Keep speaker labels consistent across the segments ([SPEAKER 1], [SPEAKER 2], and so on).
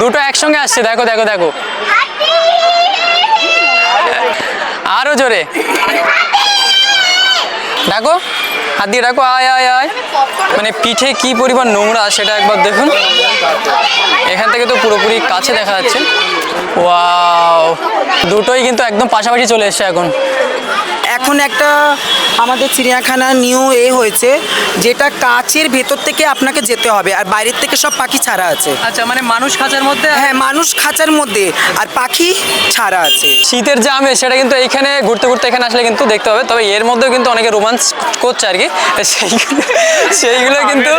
[SPEAKER 1] দুটো একসঙ্গে আসছে, দেখো দেখো দেখো। আরও জোরে। ডাকো হাত দিয়ে ডাকো আয় আয় আয়। মানে পিঠে কি পরিমাণ নোংরা, সেটা একবার দেখুন। এখান থেকে তো পুরোপুরি কাছে দেখা যাচ্ছে। ওয়াও, দুটোই কিন্তু একদম পাশাপাশি চলে এসছে এখন।
[SPEAKER 2] এখন একটা আমাদের চিড়িয়াখানা নিউ এ হয়েছে যেটা কাচের ভেতর থেকে আপনাকে যেতে হবে আর বাইরের থেকে সব পাখি ছাড়া আছে।
[SPEAKER 1] আচ্ছা মানে মানুষ খাঁচার মধ্যে
[SPEAKER 2] হ্যাঁ মানুষ খাঁচার মধ্যে আর পাখি ছাড়া আছে।
[SPEAKER 1] শীতের যে আমেজ সেটা কিন্তু এইখানে ঘুরতে ঘুরতে এখানে আসলে কিন্তু দেখতে হবে। তবে এর মধ্যেও কিন্তু অনেকে রোমান্স করছে আর কি। সেইগুলো সেইগুলো কিন্তু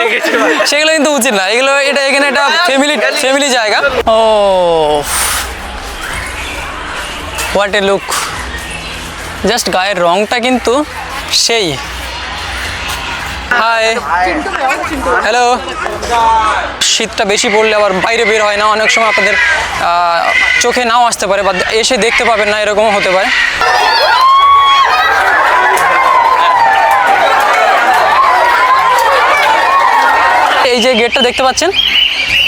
[SPEAKER 1] সেগুলো কিন্তু উচিত না। এগুলো এটা এখানে একটা ফ্যামিলি ফ্যামিলি জায়গা। ও। হোয়াট এ লুক জাস্ট গায়ের রংটা কিন্তু সেই। হাই হ্যালো শীতটা বেশি পড়লে আবার বাইরে বের হয় না, অনেক সময় আপনাদের চোখে নাও আসতে পারে বা এসে দেখতে পাবেন না, এরকমও হতে পারে। এই যে গেটটা দেখতে পাচ্ছেন?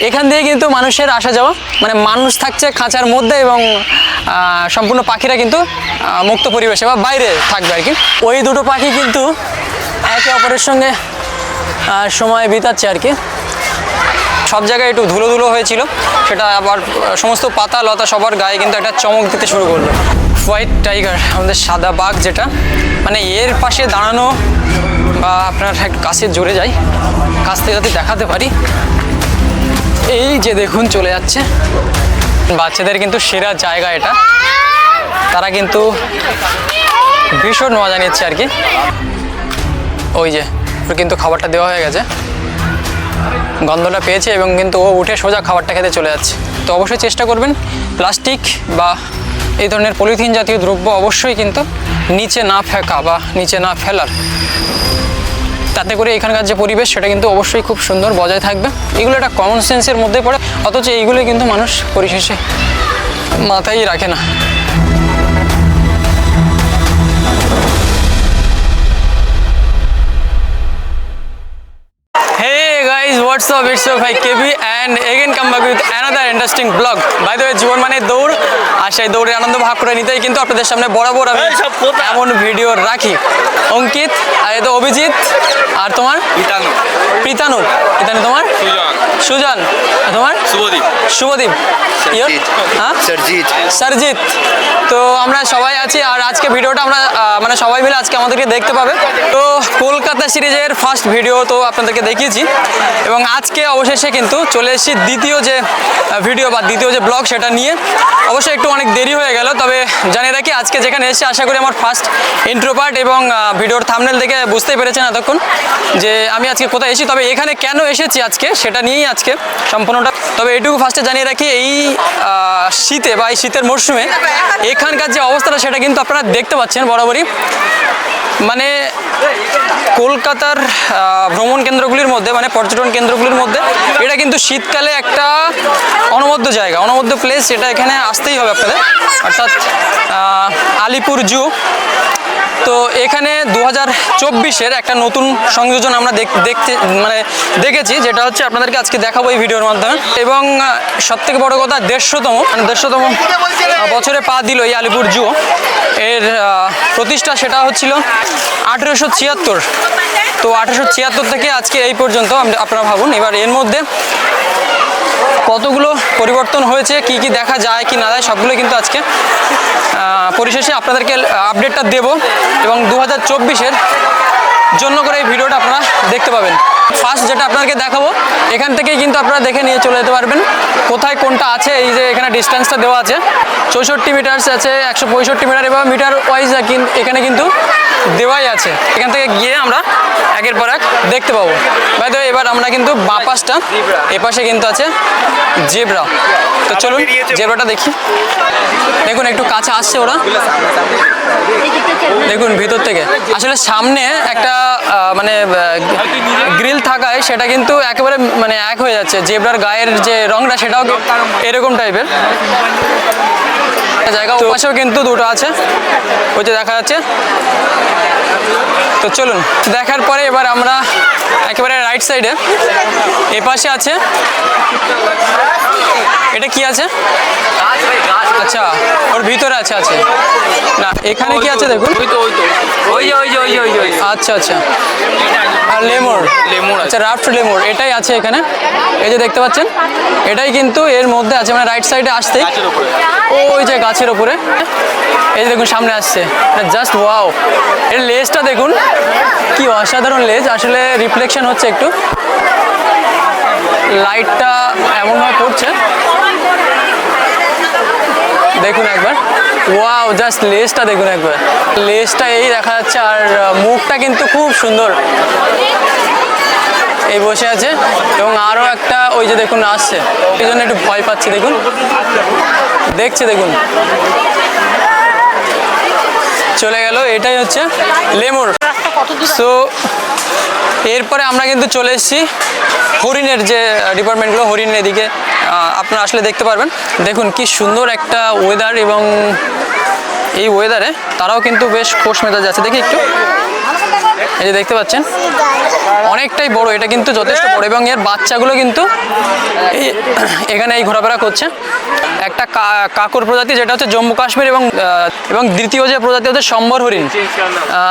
[SPEAKER 1] এখান দিয়ে কিন্তু মানুষের আসা যাওয়া মানে মানুষ থাকছে খাঁচার মধ্যে এবং সম্পূর্ণ পাখিরা কিন্তু মুক্ত পরিবেশে বা বাইরে থাকবে আর কি। ওই দুটো পাখি কিন্তু একে অপরের সঙ্গে সময় বিতাচ্ছে আর কি। সব জায়গায় একটু ধুলো ধুলো হয়েছিল, সেটা আবার সমস্ত পাতা লতা সবার গায়ে কিন্তু একটা চমক দিতে শুরু করল। হোয়াইট টাইগার আমাদের সাদা বাঘ যেটা মানে এর পাশে দাঁড়ানো বা আপনার কাছে জোরে যাই, কাছ থেকে যাতে দেখাতে পারি এই যে দেখুন, চলে যাচ্ছে। বাচ্চাদের কিন্তু সেরা জায়গা এটা। তারা কিন্তু ভীষণ মজা নিচ্ছে আর কি। ওই যে, ওর কিন্তু খাবারটা দেওয়া হয়ে গেছে। গন্ধটা পেয়েছে এবং কিন্তু ও উঠে সোজা খাবারটা খেতে চলে যাচ্ছে। তো অবশ্যই চেষ্টা করবেন, প্লাস্টিক বা এই ধরনের পলিথিন জাতীয় দ্রব্য অবশ্যই কিন্তু নিচে না ফেকা বা নিচে না ফেলার। তাতে করে এখানকার যে পরিবেশ, সেটা কিন্তু অবশ্যই খুব সুন্দর বজায় থাকবে। এগুলো একটা কমন সেন্সের মধ্যে পড়ে, অথচ এইগুলো কিন্তু মানুষ পরিশেষে মাথায় রাখে না। হোয়াটসঅ্যাপ ইটস ভাই কেবি and again come back with another interesting vlog. By the way, জীবন মানে দৌড় আর সেই দৌড়ের আনন্দ ভাগ করে নিতেই কিন্তু আপনাদের সামনে বরাবর আমি? এমন ভিডিও রাখি। অঙ্কিত আর তো অভিজিৎ আর তোমার?
[SPEAKER 3] ইতানু
[SPEAKER 1] প্রীতানু প্রীতানু তোমার?
[SPEAKER 3] সুজন।
[SPEAKER 1] তোমার?
[SPEAKER 3] শুভদীপ।
[SPEAKER 1] শুভদীপ। হ্যাঁ?
[SPEAKER 4] সরজিৎ।
[SPEAKER 1] সরজিৎ। তো আমরা সবাই আছি আর আজকে ভিডিওটা আমরা মানে সবাই মিলে আজকে আমাদেরকে দেখতে পাবে। তো কলকাতা সিরিজের ফার্স্ট ভিডিও তো আপনাদেরকে দেখিয়েছি। এবং আজকে অবশেষে কিন্তু চলে এসেছি দ্বিতীয় যে ভিডিও বা দ্বিতীয় যে ব্লগ সেটা নিয়ে অবশ্যই একটু অনেক দেরি হয়ে গেল, তবে জানিয়ে রাখি আজকে যেখানে এসেছি আশা করি আমার ফার্স্ট ইন্ট্রো পার্ট এবং ভিডিওর থামনেল দেখে বুঝতেই পেরেছেন এতক্ষণ যে আমি আজকে কোথায় এসেছি, তবে এখানে কেন এসেছি আজকে সেটা নিয়েই আজকে সম্পূর্ণটা। তবে এইটুকু ফার্স্টে জানিয়ে রাখি, এই শীতে বা এই শীতের মরশুমে এখানকার যে অবস্থাটা সেটা কিন্তু আপনারা দেখতে পাচ্ছেন বরাবরই। মানে কলকাতার ভ্রমণ কেন্দ্রগুলির মধ্যে মানে পর্যটন কেন্দ্রগুলির মধ্যে, এটা কিন্তু শীতকালে একটা অনবদ্য জায়গা, অনবদ্য প্লেস এটা এখানে আসতেই হবে আপনাদের। অর্থাৎ আলিপুর জু তো এখানে দু হাজার চব্বিশের একটা নতুন সংযোজন আমরা দেখ- দেখতে মানে দেখেছি, যেটা হচ্ছে আপনাদেরকে আজকে দেখাবো এই ভিডিওর মাধ্যমে। এবং সব থেকে বড় কথা দেড়শোতম মানে দেড়শোতম বছরে পা দিল এই আলিপুর জু এর প্রতিষ্ঠা সেটা হচ্ছিল আঠেরোশো ছিয়াত্তর। তো আঠেরোশো ছিয়াত্তর থেকে আজকে এই পর্যন্ত আপনারা ভাবুন, এবার এর মধ্যে কতগুলো পরিবর্তন হয়েছে, কি কি দেখা যায়, কি না যায় সবগুলো কিন্তু আজকে পরিশেষে আপনাদেরকে আপডেটটা দেব এবং দু হাজার জন্য করে এই ভিডিওটা আপনারা দেখতে পাবেন। ফার্স্ট যেটা আপনাদেরকে দেখাবো, এখান থেকেই কিন্তু আপনারা দেখে নিয়ে চলে যেতে পারবেন। কোথায় কোনটা আছে, এই যে এখানে ডিস্টেন্সটা দেওয়া আছে। চৌষট্টি মিটার্স আছে, একশো পঁয়ষট্টি মিটার এবং মিটার ওয়াইজ এখানে কিন্তু দেওয়াই আছে। এখান থেকে গিয়ে আমরা একের পর এক দেখতে পাবো। বাইদ এবার আমরা কিন্তু বাপাসটা এপাশে কিন্তু আছে জেব্রা। তো চলুন জেব্রাটা দেখি। দেখুন একটু কাছে আসছে ওরা। দেখুন ভিতর থেকে। আসলে সামনে একটা মানে গ্রিল থাকায় সেটা কিন্তু একেবারে মানে এক হয়ে যাচ্ছে। জেব্রার গায়ের যে রংটা সেটাও এরকম টাইপের? জায়গা ও পাশেও কিন্তু দুটো আছে। ওই যে দেখা যাচ্ছে। তো চলুন দেখার পরে এবার আমরা একেবারে রাইট সাইডে এ। পাশে আছে। এটা কি আছে? আচ্ছা ওর ভিতরে আছে আছে। না এখানে কি আছে দেখুন। আচ্ছা আচ্ছা। আর লেমোর।
[SPEAKER 3] লেমুর।
[SPEAKER 1] আচ্ছা রাফট লেমোর এটাই আছে এখানে। এই যে দেখতে পাচ্ছেন এটাই কিন্তু এর মধ্যে আছে মানে রাইট সাইডে আসতে। ওই যে গাছের ওপরে এই যে দেখুন সামনে আসছে। জাস্ট ওয়াও এর লেজটা দেখুন। কি অসাধারণ লেজ। আসলে রিফ্লেকশন হচ্ছে একটু। লাইটটা এমনভাবে পড়ছে। দেখুন একবার। ওয়াও জাস্ট লেজটা দেখুন একবার। লেজটা এই দেখা যাচ্ছে আর মুখটা কিন্তু খুব সুন্দর। এই বসে আছে। এবং আরও একটা ওই যে দেখুন আসছে। এই জন্য একটু ভয় পাচ্ছি, দেখুন। দেখছে, দেখুন। চলে গেল, এটাই হচ্ছে লেমুর। সো এরপরে আমরা কিন্তু চলে এসেছি হরিণের যে ডিপার্টমেন্টগুলো, হরিণের এদিকে। আপনারা আসলে দেখতে পারবেন। দেখুন কি সুন্দর একটা ওয়েদার এবং এই ওয়েদারে তারাও কিন্তু বেশ খোশ মেজাজ আছে। দেখি একটু। এই যে দেখতে পাচ্ছেন? অনেকটাই বড়, এটা কিন্তু যথেষ্ট বড় এবং এর বাচ্চাগুলো কিন্তু এই এখানে এই ঘোরাফেরা করছে। একটা কাকর প্রজাতি যেটা হচ্ছে জম্মু কাশ্মীর এবং এবং দ্বিতীয় যে প্রজাতি হচ্ছে সম্বর হরিণ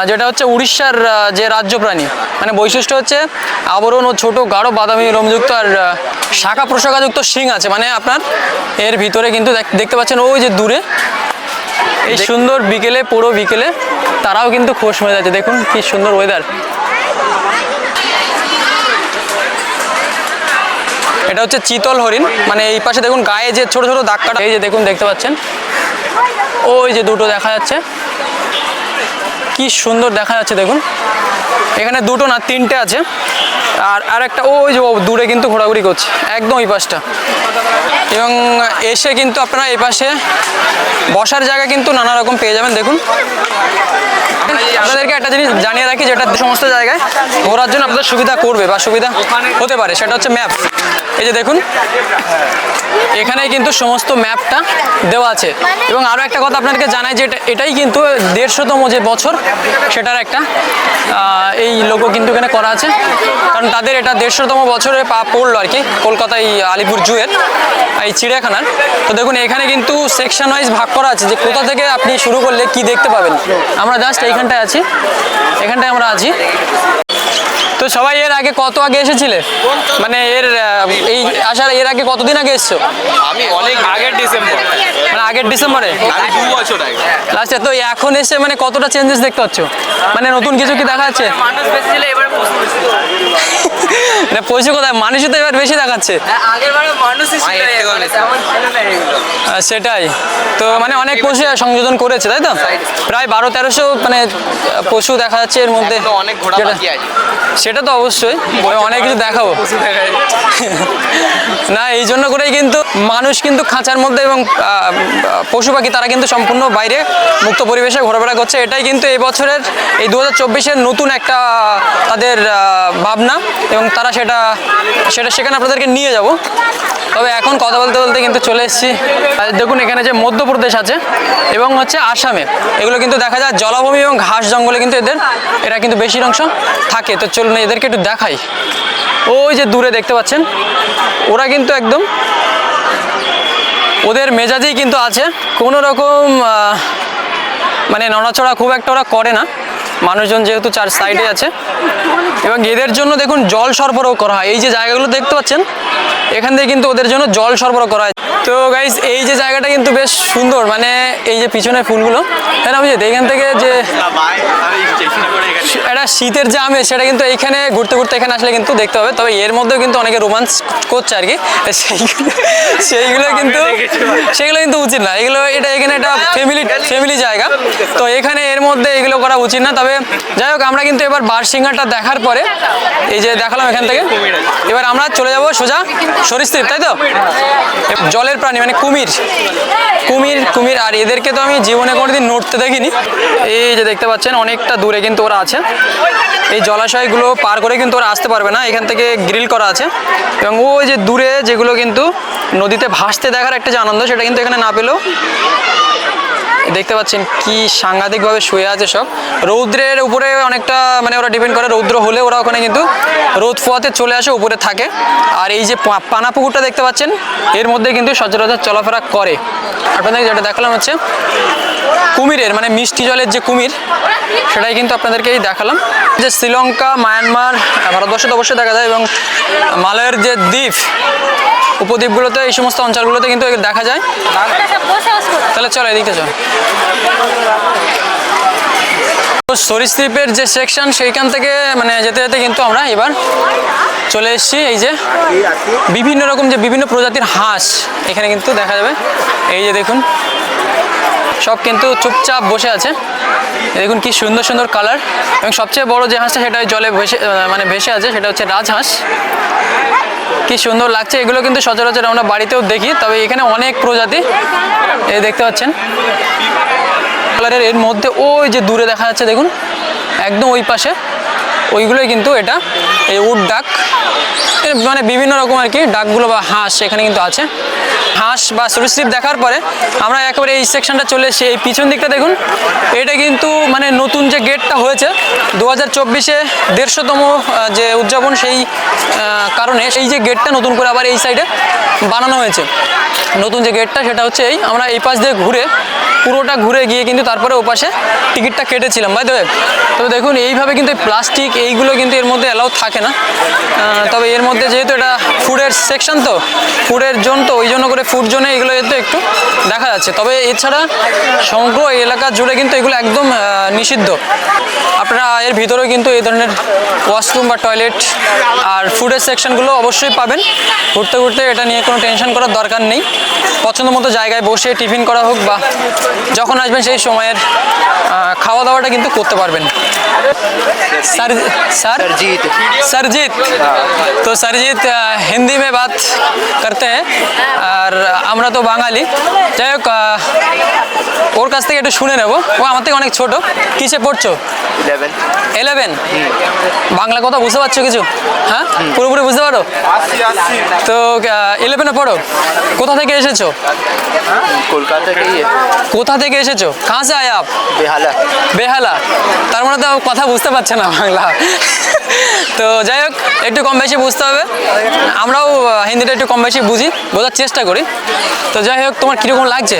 [SPEAKER 1] যেটা হচ্ছে উড়িষ্যার যে রাজ্য প্রাণী। মানে বৈশিষ্ট্য হচ্ছে আবরণ ও ছোট, গাঢ়, বাদামি রোমযুক্ত আর শাখা প্রশাখাযুক্ত শিং আছে। মানে আপনার এর ভিতরে কিন্তু দেখ- দেখতে পাচ্ছেন ওই যে দূরে, এই সুন্দর বিকেলে, পুরো বিকেলে তারাও কিন্তু খোশ হয়ে যাচ্ছে। দেখুন কি সুন্দর ওয়েদার এটা হচ্ছে চিতল হরিণ। মানে এই পাশে দেখুন গায়ে যে ছোট ছোট দাগ কাটা এই যে দেখুন, দেখতে পাচ্ছেন? ওই যে দুটো দেখা যাচ্ছে। কি সুন্দর দেখা যাচ্ছে, দেখুন। এখানে দুটো না, তিনটে আছে। আর আর একটা ওই যে দূরে কিন্তু ঘোরাঘুরি করছে, একদম ওই পাশটা। এবং এসে কিন্তু আপনারা এই পাশে বসার জায়গা কিন্তু নানা রকম পেয়ে যাবেন, দেখুন। আপনাদেরকে একটা জিনিস জানিয়ে রাখি, যেটা সমস্ত জায়গায় ঘোরার জন্য আপনাদের সুবিধা করবে বা সুবিধা হতে পারে, সেটা হচ্ছে ম্যাপ। এই যে দেখুন এখানে কিন্তু সমস্ত ম্যাপটা দেওয়া আছে। এবং আরও একটা কথা আপনাদেরকে জানাই, যে এটা- এটাই কিন্তু দেড়শোতম যে বছর, সেটার একটা এই লোগো কিন্তু এখানে করা আছে। কারণ তাদের এটা দেড়শোতম বছরে পা পড়ল আর কি, কলকাতায় আলিপুর জুয়ের এই চিড়িয়াখানার। তো দেখুন, এখানে কিন্তু সেকশন ওয়াইজ ভাগ করা আছে যে কোথা থেকে আপনি শুরু করলে কি দেখতে পাবেন। আমরা জাস্ট এইখানটায় আছি, এখানটায় আমরা আছি। তো সবাই এর আগে কত আগে এসেছিলে? মানে এর এই আসার এর আগে কতদিন আগে এসছো?
[SPEAKER 3] আমি অনেক আগের ডিসেম্বর।
[SPEAKER 1] মানে আগের ডিসেম্বরে?
[SPEAKER 3] দু বছর আগে।
[SPEAKER 1] লাস্টে তো এখন এসে মানে কতটা চেঞ্জেস দেখতে পাচ্ছ? মানে নতুন কিছু কি দেখা যাচ্ছে
[SPEAKER 3] মানুষ বেশি ছিল এবার পশু।
[SPEAKER 1] মানে পয়সা কোথায় মানুষই তো এবার বেশি দেখাচ্ছে।
[SPEAKER 3] আগের বারে মানুষই ছিল
[SPEAKER 2] মায়ের থেকেও
[SPEAKER 3] মানে
[SPEAKER 2] বেশি।
[SPEAKER 3] তেমন ছিল না
[SPEAKER 1] সেটাই। তো মানে অনেক পশু সংযোজন করেছে তাই তো? প্রায় বারো তেরোশো মানে পশু দেখা যাচ্ছে এর মধ্যে।
[SPEAKER 3] অনেক ঘোড়া
[SPEAKER 1] যেটা-
[SPEAKER 3] বাকি আছে।
[SPEAKER 1] সেটা তো অবশ্যই। অনেক কিছু দেখাবো। না, এই জন্য করেই কিন্তু মানুষ কিন্তু খাঁচার মধ্যে এবং পশু পাখি তারা কিন্তু সম্পূর্ণ বাইরে মুক্ত পরিবেশে ঘোরাফেরা করছে। এটাই কিন্তু এই বছরের, এই দু হাজার নতুন একটা, তাদের ভাবনা এবং তারা সেটা সেটা সেখানে আপনাদেরকে নিয়ে যাব। তবে এখন কথা বলতে বলতে কিন্তু চলে এসেছি। দেখুন, এখানে যে মধ্যপ্রদেশ আছে এবং হচ্ছে আসামে, এগুলো কিন্তু দেখা যায় জলাভূমি এবং ঘাস জঙ্গলে কিন্তু এদের, এরা কিন্তু বেশির অংশ থাকে। তো চলুন এদেরকে একটু দেখাই। ওই যে দূরে দেখতে পাচ্ছেন? ওরা কিন্তু একদম ওদের মেজাজেই কিন্তু আছে। কোনো রকম মানে নড়াচড়া খুব একটা ওরা করে না। মানুষজন যেহেতু চার সাইডে আছে। এবং এদের জন্য দেখুন জল সরবরাহ করা হয়। এই যে জায়গাগুলো দেখতে পাচ্ছেন? এখান থেকে কিন্তু ওদের জন্য জল সরবরাহ করা হয়। তো গাইজ এই যে জায়গাটা কিন্তু বেশ সুন্দর মানে এই যে পিছনের ফুলগুলো হ্যাঁ না বুঝলি এখান থেকে যে একটা শীতের যে আমেজ সেটা কিন্তু এইখানে ঘুরতে ঘুরতে এখানে আসলে কিন্তু দেখতে হবে। তবে এর মধ্যেও কিন্তু অনেকে রোমান্স করছে আর কি সেইগুলো সেইগুলো কিন্তু সেগুলো কিন্তু উচিত না। এগুলো এটা এখানে একটা ফ্যামিলি ফ্যামিলি জায়গা। তো এখানে এর মধ্যে এগুলো করা উচিত না। তবে যাই হোক আমরা কিন্তু এবার বারসিংহাটা দেখার পরে এই যে দেখালাম এখান থেকে। এবার আমরা চলে যাব সোজা সরীসৃপ, তাই তো? জলের প্রাণী মানে কুমির। কুমির কুমির, আর এদেরকে তো আমি জীবনে কোনোদিন নড়তে দেখিনি। এই যে দেখতে পাচ্ছেন, অনেকটা দূরে কিন্তু ওরা আছে। এই জলাশয়গুলো পার করে কিন্তু ওরা আসতে পারবে না। এখান থেকে গ্রিল করা আছে। এবং ওই যে দূরে যেগুলো কিন্তু নদীতে ভাসতে দেখার একটা যে আনন্দ, সেটা কিন্তু এখানে না পেলেও দেখতে পাচ্ছেন কি সাংঘাতিকভাবে শুয়ে আছে সব। রৌদ্রের উপরে অনেকটা মানে ওরা ডিপেন্ড করে রৌদ্র হলে ওরা ওখানে কিন্তু রোদ ফোয়াতে চলে আসে, উপরে থাকে। আর এই যে পানা পুকুরটা দেখতে পাচ্ছেন, এর মধ্যে কিন্তু সচরাচর চলাফেরা করে। আপনাদের যেটা দেখালাম হচ্ছে কুমিরের মানে মিষ্টি জলের যে কুমির, সেটাই কিন্তু আপনাদেরকেই দেখালাম। যে শ্রীলঙ্কা, মায়ানমার, ভারতবর্ষে তো অবশ্যই দেখা যায় এবং মালয়ের যে দ্বীপ উপদ্বীপগুলোতে, এই সমস্ত অঞ্চলগুলোতে কিন্তু দেখা যায়। তাহলে চলো এদিকে চল। সরীসৃপের যে সেকশন সেইখান থেকে মানে যেতে যেতে কিন্তু আমরা এবার চলে এসেছি, এই যে বিভিন্ন রকম যে বিভিন্ন প্রজাতির হাঁস এখানে কিন্তু দেখা যাবে। এই যে দেখুন সব কিন্তু চুপচাপ বসে আছে। দেখুন কি সুন্দর সুন্দর কালার। এবং সবচেয়ে বড় যে হাঁসটা, সেটা জলে ভেসে মানে ভেসে আছে, সেটা হচ্ছে রাজহাঁস। কি সুন্দর লাগছে। এগুলো কিন্তু সচরাচর আমরা বাড়িতেও দেখি, তবে এখানে অনেক প্রজাতি এই দেখতে পাচ্ছেন। কালারের এর মধ্যে ওই যে দূরে দেখা যাচ্ছে, দেখুন, একদম ওই পাশে। ওইগুলোই কিন্তু এটা, এই উড ডাক। মানে বিভিন্ন রকম আর কি, ডাকগুলো বা হাঁস এখানে কিন্তু আছে। হাঁস বা সরীসৃপ দেখার পরে আমরা একেবারে এই সেকশনটা চলে এসেছি। এই পিছন দিকটা দেখুন, এটা কিন্তু মানে নতুন যে গেটটা হয়েছে দু হাজার চব্বিশে দেড়শোতম যে উদযাপন সেই কারণে এই যে গেটটা নতুন করে আবার এই সাইডে বানানো হয়েছে। নতুন যে গেটটা সেটা হচ্ছে এই, আমরা এই পাশ দিয়ে ঘুরে, পুরোটা ঘুরে গিয়ে কিন্তু তারপরে ও পাশে টিকিটটা কেটেছিলাম বাই দেবে তবে দেখুন, এইভাবে কিন্তু প্লাস্টিক, এইগুলো কিন্তু এর মধ্যে অ্যালাউ থাকে না। তবে এর মধ্যে যেহেতু এটা ফুডের সেকশন তো ফুডের জোন তো ওই জন্য করে ফুড জোনে এগুলো যেহেতু একটু দেখা যাচ্ছে। তবে এছাড়া সমগ্র এই এলাকা জুড়ে কিন্তু এগুলো একদম নিষিদ্ধ। আপনারা এর ভিতরেও কিন্তু এই ধরনের ওয়াশরুম বা টয়লেট আর ফুডের সেকশনগুলো অবশ্যই পাবেন। ঘুরতে ঘুরতে এটা নিয়ে কোনো টেনশন করার দরকার নেই। পছন্দ মতো জায়গায় বসে টিফিন করা হোক বা যখন আসবেন সেই সময়ের খাওয়া দাওয়াটা কিন্তু করতে পারবেন।
[SPEAKER 4] স্যার?
[SPEAKER 1] সারজিৎ। তো সারিজিৎ হিন্দি মে বাত করতে আর আমরা তো বাঙালি। যাই হোক ওর কাছ থেকে একটু শুনে নেব। ও আমার থেকে অনেক ছোট। কিসে পড়ছো? ইলেভেন বাংলা কথা বুঝতে পারছ কিছু? হ্যাঁ? পুরোপুরি বুঝতে পারো? তো ইলেভেনে পড়ো। কোথা থেকে এসেছ? কোথা থেকে এসেছ? কাঁ সে আয় আপ
[SPEAKER 4] বেহালা।
[SPEAKER 1] বেহালা। তার মানে তো কথা বুঝতে পারছে না বাংলা। তো যাই হোক একটু কম বেশি বুঝতে হবে আমরাও আহ, হিন্দিটা একটু কম বেশি বুঝি বোঝার চেষ্টা করি তো যাই হোক তোমার কীরকম লাগছে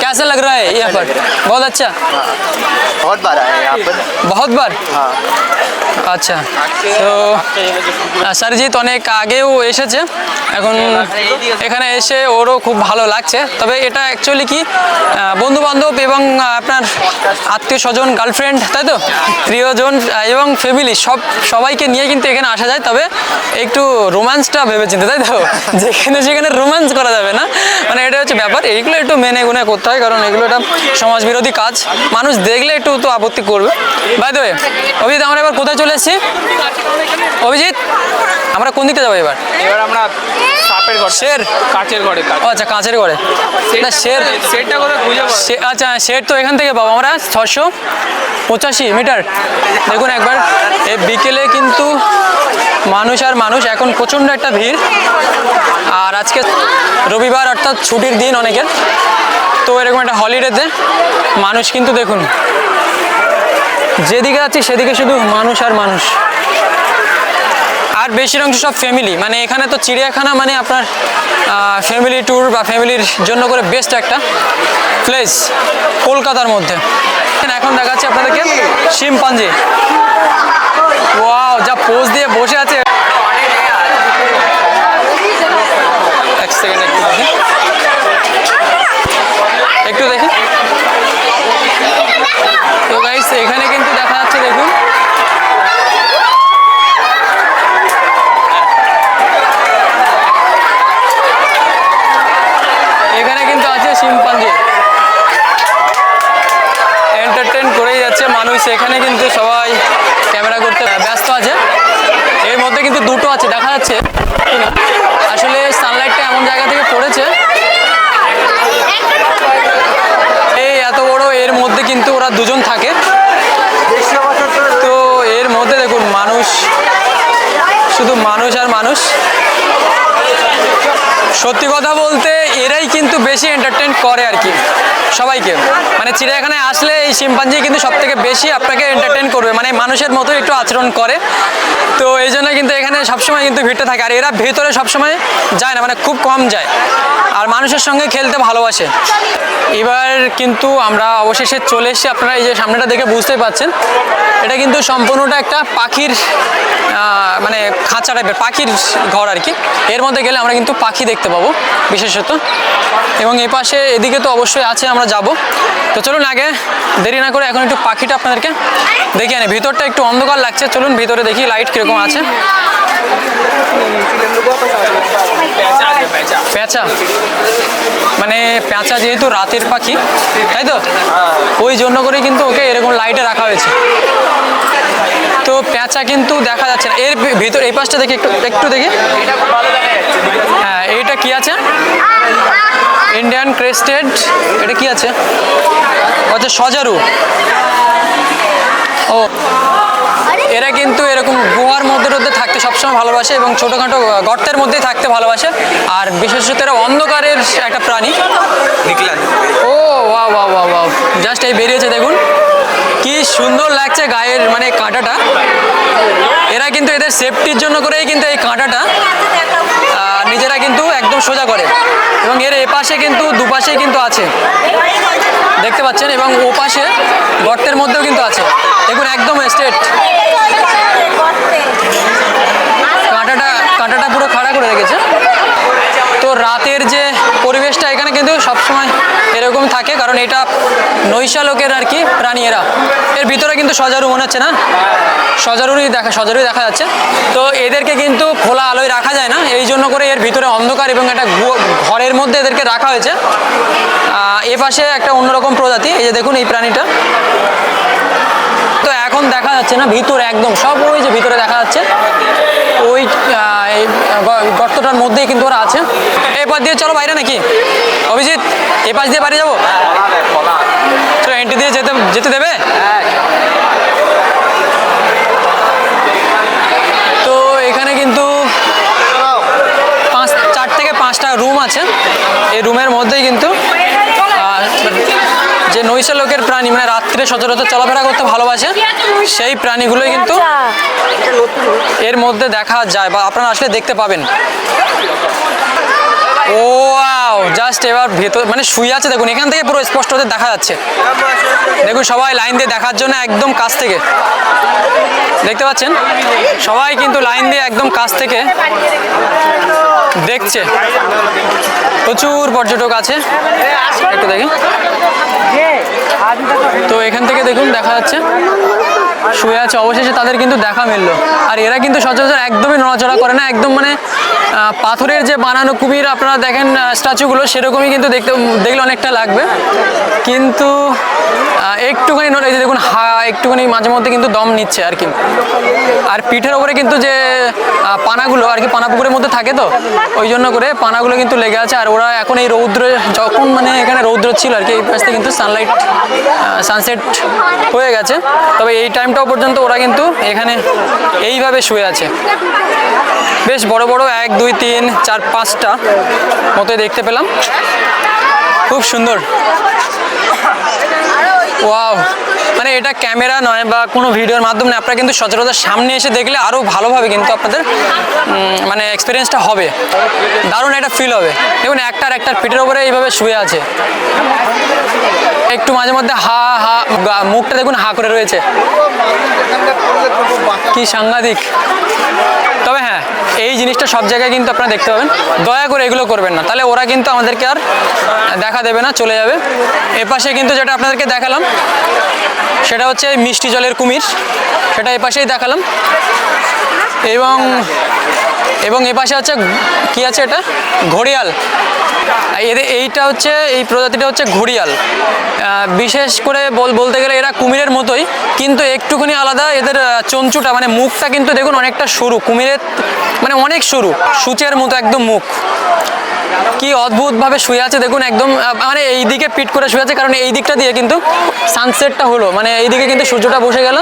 [SPEAKER 1] कैसा लग रहा है यहाँ पर बहुत अच्छा
[SPEAKER 4] बहुत बार आए हैं यहाँ पर
[SPEAKER 1] बहुत बार
[SPEAKER 4] हाँ
[SPEAKER 1] আচ্ছা তো সারজিৎ অনেক আগেও এসেছে এখন এখানে এসে ওরও খুব ভালো লাগছে তবে এটা অ্যাকচুয়ালি কি বন্ধু বান্ধব এবং আহ, আপনার আত্মীয় স্বজন গার্লফ্রেন্ড তাই তো প্রিয়জন আহ, এবং ফ্যামিলি সব সবাইকে নিয়ে কিন্তু এখানে আসা যায় তবে একটু রোম্যান্সটা ভেবে চিন্তে তাই তো? যেখানে সেখানে রোম্যান্স করা যাবে না। মানে এটা হচ্ছে ব্যাপার। এইগুলো একটু মেনে গুনে করতে হয় কারণ এগুলো একটা সমাজ বিরোধী কাজ। মানুষ দেখলে একটু তো আপত্তি করবে। বাই দেবে অভিজিৎ আমরা এবার কোথায় চলে এসেছি? অভিজিৎ আমরা কোন দিকে যাব এবার?
[SPEAKER 3] এবার আমরা সাপের ঘর।
[SPEAKER 1] শের?
[SPEAKER 3] কাচের ঘরে
[SPEAKER 1] ও আচ্ছা কাঁচের ঘরে। না শের
[SPEAKER 3] সেটটা কোথায় খুঁজে
[SPEAKER 1] আচ্ছা শেড তো এখান থেকে পাবো। আমরা ছশো পঁচাশি মিটার। দেখুন একবার। এই বিকেলে কিন্তু মানুষ আর মানুষ, এখন প্রচণ্ড একটা ভিড়। আর আজকে রবিবার, অর্থাৎ ছুটির দিন অনেকের। তো এরকম একটা হলিডেতে মানুষ কিন্তু দেখুন, যেদিকে যাচ্ছি সেদিকে শুধু মানুষ আর মানুষ। আর বেশির অংশ সব ফ্যামিলি মানে এখানে তো চিড়িয়াখানা মানে আপনার ফ্যামিলি ট্যুর বা ফ্যামিলির জন্য করে বেস্ট একটা প্লেস কলকাতার মধ্যে। এখানে দেখাচ্ছি আপনাদেরকে, শিমপাঞ্জি। ওয়াও যা পোজ দিয়ে বসে আছে এক সেকেন্ড একটু দেখি একটু দেখি তো গাইস এখানে কিন্তু দেখা যাচ্ছে দেখুন এখানে কিন্তু আছে শিম্পাঞ্জি এন্টারটেন করেই যাচ্ছে মানুষ এখানে কিন্তু সবাই ক্যামেরা করতে ব্যস্ত আছে এর মধ্যে কিন্তু দুটো আছে দেখা যাচ্ছে আসলে সানলাইটটা এমন জায়গা থেকে পড়েছে এই এত বড় এর মধ্যে কিন্তু ওরা দুজন থাকে তো এর মধ্যে দেখুন মানুষ শুধু মানুষ আর মানুষ সত্যি কথা বলতে এরাই কিন্তু বেশি এন্টারটেন করে আর কি, সবাইকে। মানে চিড়িয়াখানায় আসলে এই শিম্পাঞ্জি কিন্তু সব থেকে বেশি আপনাকে এন্টারটেন করবে মানে মানুষের মতো একটু আচরণ করে। তো এই জন্য কিন্তু এখানে সবসময় কিন্তু ভিড়টা থাকে। আর এরা ভেতরে সবসময় যায় না মানে খুব কম যায়। আর মানুষের সঙ্গে খেলতে ভালোবাসে। এবার কিন্তু আমরা অবশেষে চলে এসেছি। আপনারা এই যে সামনেটা দেখে বুঝতেই পাচ্ছেন এটা কিন্তু সম্পূর্ণটা একটা পাখির মানে খাঁচা টাইপের পাখির ঘর আর কি। এর মধ্যে গেলে আমরা কিন্তু পাখি দেখতে পাবো, বিশেষত। এবং এই পাশে এদিকে তো অবশ্যই আছে, আমরা যাব। তো চলুন আগে, দেরি না করে এখন একটু পাখিটা আপনাদেরকে দেখে আনি। ভিতরটা একটু অন্ধকার লাগছে। চলুন ভিতরে দেখি লাইট কীরকম
[SPEAKER 3] পেঁচা আছে? পেঁচা
[SPEAKER 1] মানে পেঁচা যেহেতু রাতের পাখি, তাই তো? ওই জন্য করে কিন্তু ওকে এরকম লাইটে রাখা হয়েছে। তো পেঁচা কিন্তু দেখা যাচ্ছে না। এর ভিতর, এই পাশটা দেখি একটু একটু দেখি। হ্যাঁ এইটা কি আছে? ইন্ডিয়ান ক্রেস্টেড এটা কি আছে? আচ্ছা সজারু। ও এরা কিন্তু এরকম গুহার মধ্যে মধ্যে থাকতে সবসময় ভালোবাসে এবং ছোটোখাটো গর্তের মধ্যেই থাকতে ভালোবাসে। আর বিশেষত এরা অন্ধকারের একটা প্রাণী। ও ওয়া ওয়া ওয়া ওয়া জাস্ট এই বেরিয়েছে দেখুন। কি সুন্দর লাগছে গায়ের মানে কাঁটাটা। এরা কিন্তু এদের সেফটির জন্য করেই কিন্তু এই কাঁটাটা। নিজেরা কিন্তু একদম সোজা করে। এবং এর এপাশে কিন্তু দুপাশেই কিন্তু আছে। দেখতে পাচ্ছেন? এবং ও পাশে গর্তের মধ্যেও কিন্তু আছে। দেখুন, একদম স্ট্রেট কাঁটাটা কাঁটাটা পুরো খাড়া করে রেখেছে। তো রাতের যে পরিবেশটা, এখানে কিন্তু সবসময় এরকম থাকে, কারণ এটা নৈশা লোকের আর কি প্রাণী এরা এর ভিতরে কিন্তু সজারু মনে হচ্ছে না? সজারুরই দেখা, সজারুই দেখা যাচ্ছে। তো এদেরকে কিন্তু খোলা আলোয় রাখা যায় না, এই জন্য করে এর ভিতরে অন্ধকার এবং একটা ঘরের মধ্যে এদেরকে রাখা হয়েছে। এ পাশে একটা অন্যরকম প্রজাতি, এই যে দেখুন এই প্রাণীটা। তো এখন দেখা যাচ্ছে না, ভিতরে একদম সব ওই যে ভিতরে দেখা যাচ্ছে। ওই এই গর্তটার মধ্যেই কিন্তু ওরা আছে। এপাশ দিয়ে চলো বাইরে নাকি? অভিজিৎ এ পাশ দিয়ে বাড়ি যাব? চলো এন্ট্রি দিয়ে যেতে যেতে দেবে? তো এখানে কিন্তু পাঁচ, চার থেকে পাঁচটা রুম আছে। এই রুমের মধ্যেই কিন্তু যে নৈশ লোকের প্রাণী মানে রাত্রে সচরাচর চলাফেরা করতে ভালোবাসে সেই প্রাণীগুলোই কিন্তু এর মধ্যে দেখা যায় বা আপনারা আসলে দেখতে পাবেন। ও জাস্ট এবার ভেতর মানে শুয়ে আছে দেখুন এখান থেকে পুরো স্পষ্ট হতে দেখা যাচ্ছে। দেখুন সবাই লাইন দিয়ে দেখার জন্য একদম কাছ থেকে। দেখতে পাচ্ছেন? সবাই কিন্তু লাইন দিয়ে একদম কাছ থেকে। দেখছে। প্রচুর পর্যটক আছে। একটু দেখি। তো এখান থেকে দেখুন, দেখা যাচ্ছে। শুয়ে আছে। অবশেষে তাদের কিন্তু দেখা মিললো। আর এরা কিন্তু সচরাচর একদমই নড়াচড়া করে না। একদম মানে পাথরের যে বানানো কুমির আপনারা দেখেন স্ট্যাচুগুলো, সেরকমই কিন্তু দেখতে দেখলে অনেকটা লাগবে। কিন্তু একটুখানি এই যে দেখুন, হা, একটুখানি মাঝে মধ্যে কিন্তু দম নিচ্ছে আর কি। আর পিঠের ওপরে কিন্তু যে পানাগুলো, আর কি পানা পুকুরের মধ্যে থাকে তো, ওই জন্য করে পানাগুলো কিন্তু লেগে আছে। আর ওরা এখন এই রৌদ্রে, যখন মানে এখানে রৌদ্র ছিল আর কি, এই পাশে কিন্তু সানলাইট সানসেট হয়ে গেছে। তবে এই টাইমটাও পর্যন্ত ওরা কিন্তু এখানে এইভাবে শুয়ে আছে। বেশ বড় বড় এক দুই, তিন, চার, পাঁচটা মতো দেখতে পেলাম। খুব সুন্দর। ওয়াও। মানে এটা ক্যামেরা নয় বা কোনো ভিডিওর মাধ্যমে আপনারা কিন্তু সচরাচর সামনে এসে দেখলে আরও ভালোভাবে কিন্তু আপনাদের মানে এক্সপিরিয়েন্সটা হবে। দারুণ একটা ফিল হবে। দেখুন, একটার একটার পিঠের ওপরে এইভাবে শুয়ে আছে। একটু মাঝে মধ্যে হা হা মুখটা দেখুন, হা করে রয়েছে। কি সাংঘাতিক। তবে হ্যাঁ এই জিনিসটা সব জায়গায় কিন্তু আপনারা দেখতে পাবেন। দয়া করে এগুলো করবেন না। তাহলে ওরা কিন্তু আমাদেরকে আর দেখা দেবে না, চলে যাবে। এপাশে কিন্তু যেটা আপনাদেরকে দেখালাম, সেটা হচ্ছে মিষ্টি জলের কুমির। সেটা এপাশেই দেখালাম। এবং এবং এপাশে আছে, কি আছে এটা? ঘড়িয়াল। এদের এইটা হচ্ছে, এই প্রজাতিটা হচ্ছে ঘড়িয়াল। বিশেষ করে বল- বলতে গেলে এরা কুমিরের মতোই। কিন্তু একটুখানি আলাদা, এদের চঞ্চুটা মানে মুখটা কিন্তু দেখুন অনেকটা সরু, কুমিরের মানে অনেক সরু, সূচের মতো একদম মুখ। কি অদ্ভুতভাবে শুয়ে আছে দেখুন একদম মানে এই দিকে পিট করে শুয়ে আছে, কারণ এই দিকটা দিয়ে কিন্তু সানসেটটা হলো মানে এই দিকে কিন্তু সূর্যটা বসে গেল।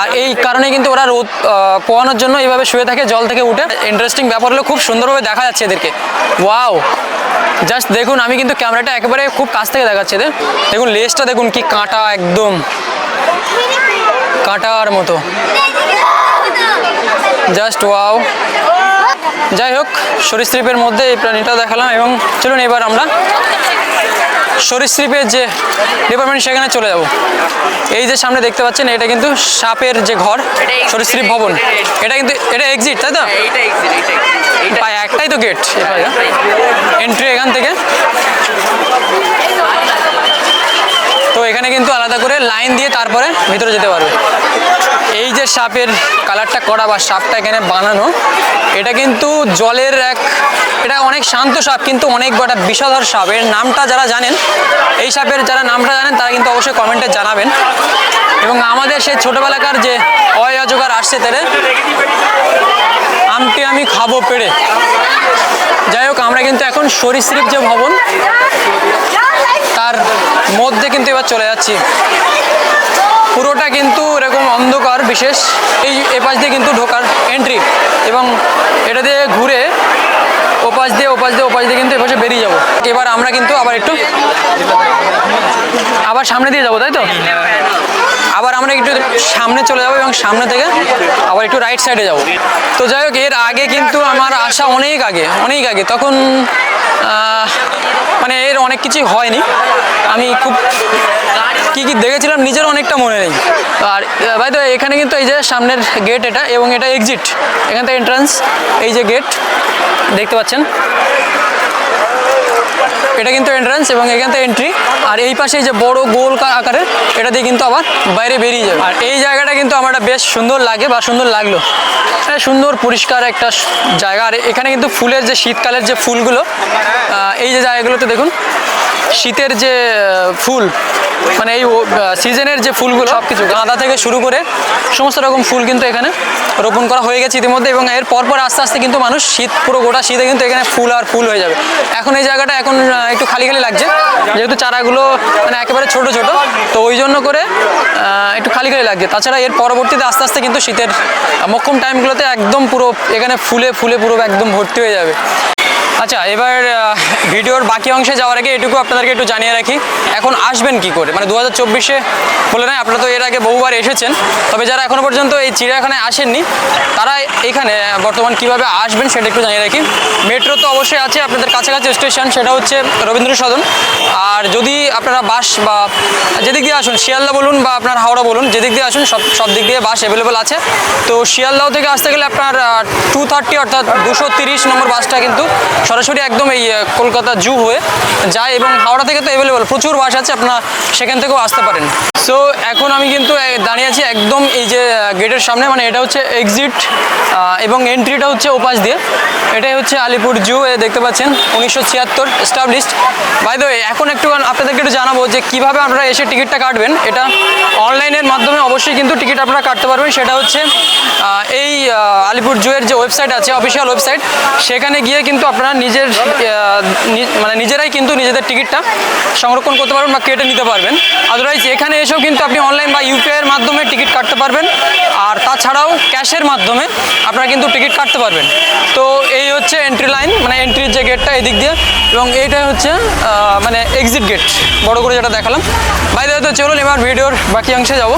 [SPEAKER 1] আর এই কারণে কিন্তু ওরা রোদ পোয়ানোর জন্য এইভাবে শুয়ে থাকে, জল থেকে উঠে। ইন্টারেস্টিং ব্যাপার হলো, খুব সুন্দরভাবে দেখা যাচ্ছে এদেরকে। ওয়াও জাস্ট দেখুন, আমি কিন্তু ক্যামেরাটা একেবারে খুব কাছ থেকে দেখাচ্ছি, এদের। দেখুন লেসটা দেখুন, কি কাঁটা একদম। কাঁটার মতো। জাস্ট ওয়াও যাই হোক, সরীসৃপের মধ্যে এই প্রাণীটা দেখালাম এবং চলুন, এবার আমরা সরীসৃপের যে ডিপার্টমেন্ট সেখানে চলে যাব। এই যে সামনে দেখতে পাচ্ছেন এটা কিন্তু সাপের যে ঘর সরীসৃপ ভবন। এটা কিন্তু এটা এক্সিট তাই তো? পায় একটাই তো গেট এন্ট্রি এখান থেকে। এখানে কিন্তু আলাদা করে লাইন দিয়ে তারপরে ভিতরে যেতে পারবে। এই যে সাপের কালারটা করা বা সাপটা এখানে বানানো, এটা কিন্তু জলের এক, এটা অনেক শান্ত সাপ, কিন্তু অনেক বড় বিষধর সাপ। এর নামটা যারা জানেন, এই সাপের যারা নামটা জানেন, তারা কিন্তু অবশ্যই কমেন্টে জানাবেন। এবং আমাদের সেই ছোটোবেলাকার যে অয় অজগার আসছে তাদের আমটি আমি খাব পেড়ে। যাই হোক, আমরা কিন্তু এখন সরীসৃপ যে ভবন তার মধ্যে কিন্তু এবার চলে যাচ্ছি। পুরোটা কিন্তু এরকম অন্ধকার, বিশেষ এই এপাশ দিয়ে কিন্তু ঢোকার এন্ট্রি এবং এটা দিয়ে ঘুরে ওপাশ দিয়ে ওপাশ দিয়ে ওপাশ দিয়ে কিন্তু এপাশে বেরিয়ে যাব। এবার আমরা কিন্তু আবার একটু আবার সামনে দিয়ে যাব, তাই তো? আবার আমরা একটু সামনে চলে যাব এবং সামনে থেকে আবার একটু রাইট সাইডে যাব। তো যাই হোক, এর আগে কিন্তু আমার আসা অনেক আগে অনেক আগে। তখন মানে এর অনেক কিছুই হয়নি। আমি খুব কি কি দেখেছিলাম নিজের অনেকটা মনে নেই। আর ভাই তো এখানে কিন্তু এই যে সামনের গেট এটা এবং এটা এক্সিট এখান থেকে এন্ট্রান্স এই যে গেট দেখতে পাচ্ছেন? Association. এটা কিন্তু এন্ট্রান্স এবং এখান থেকে এন্ট্রি আর এই পাশে যে বড় গোল আকারের এটা দিয়ে কিন্তু আবার বাইরে বেরিয়ে যাবে। আর এই জায়গাটা কিন্তু আমার বেশ সুন্দর লাগে বা সুন্দর লাগল। হ্যাঁ, সুন্দর পরিষ্কার একটা জায়গা। আর এখানে কিন্তু ফুলের যে শীতকালের যে ফুলগুলো এই যে জায়গাগুলোতে দেখুন শীতের যে ফুল মানে এই সিজনের যে ফুলগুলো সব কিছু গাঁদা থেকে শুরু করে সমস্ত রকম ফুল কিন্তু এখানে রোপণ করা হয়ে গেছে ইতিমধ্যে এবং এর পরপর আস্তে আস্তে কিন্তু মানুষ শীত পুরো গোটা শীতে কিন্তু এখানে ফুল আর ফুল হয়ে যাবে। এখন এই জায়গাটা এখন একটু খালি খালি লাগছে। যেহেতু চারাগুলো মানে একেবারে ছোট ছোট, তো ওই জন্য করে একটু খালি খালি লাগছে। তাছাড়া এর পরবর্তীতে আস্তে আস্তে কিন্তু শীতের মক্ষম টাইমগুলোতে একদম পুরো এখানে ফুলে ফুলে পুরো একদম ভর্তি হয়ে যাবে। আচ্ছা এবার ভিডিওর বাকি অংশে যাওয়ার আগে এটুকু আপনাদেরকে একটু জানিয়ে রাখি, এখন আসবেন কি করে? মানে দু হাজার চব্বিশে বলে নয় আপনারা তো এর আগে বহুবার এসেছেন, তবে যারা এখনও পর্যন্ত এই চিড়িয়াখানায় আসেননি, তারা এখানে বর্তমান কীভাবে আসবেন সেটা একটু জানিয়ে রাখি। মেট্রো তো অবশ্যই আছে আপনাদের কাছাকাছি স্টেশন, সেটা হচ্ছে রবীন্দ্র সদন। আর যদি আপনারা বাস বা যেদিক দিয়ে আসুন, শিয়ালদা বলুন বা আপনার হাওড়া বলুন, যেদিক দিয়ে আসুন, সব সব দিক দিয়ে বাস অ্যাভেলেবেল আছে। তো শিয়ালদাহ থেকে আসতে গেলে আপনার টু থার্টি অর্থাৎ দুশো নম্বর বাসটা কিন্তু সরাসরি একদম এই কলকাতা জু হয়ে যায় এবং হাওড়া থেকে তো অ্যাভেলেবল প্রচুর বাস আছে, আপনার সেখান থেকেও আসতে পারেন। সো এখন আমি কিন্তু দাঁড়িয়ে আছি একদম এই যে গেটের সামনে মানে এটা হচ্ছে এক্সিট এবং এন্ট্রিটা হচ্ছে ওপাশ দিয়ে। এটাই হচ্ছে আলিপুর জু, এ, দেখতে পাচ্ছেন, উনিশশো ছিয়াত্তর এস্টাবলিশড বাই দ্য এখন একটু আপনাদেরকে একটু জানাব যে, কীভাবে আপনারা এসে টিকিটটা কাটবেন, এটা অনলাইনের মাধ্যমে অবশ্যই কিন্তু টিকিট আপনারা কাটতে পারবেন। সেটা হচ্ছে এই আলিপুর জুয়ের যে ওয়েবসাইট আছে অফিসিয়াল ওয়েবসাইট সেখানে গিয়ে কিন্তু আপনারা নিজের মানে নিজেরাই কিন্তু নিজেদের টিকিটটা সংরক্ষণ করতে পারবেন বা কেটে নিতে পারবেন। আদারওয়াইজ এখানে এসেও কিন্তু আপনি অনলাইন বা ইউপিআইয়ের মাধ্যমে টিকিট কাটতে পারবেন। আর তাছাড়াও ক্যাশের মাধ্যমে আপনারা কিন্তু টিকিট কাটতে পারবেন। তো এই হচ্ছে এন্ট্রি লাইন মানে এন্ট্রির যে গেটটা এদিক দিয়ে, এবং এইটাই হচ্ছে মানে এক্সিট গেট বড় করে যেটা দেখালাম। বাইরে হয়তো চলুন এবার ভিডিওর বাকি অংশে যাব।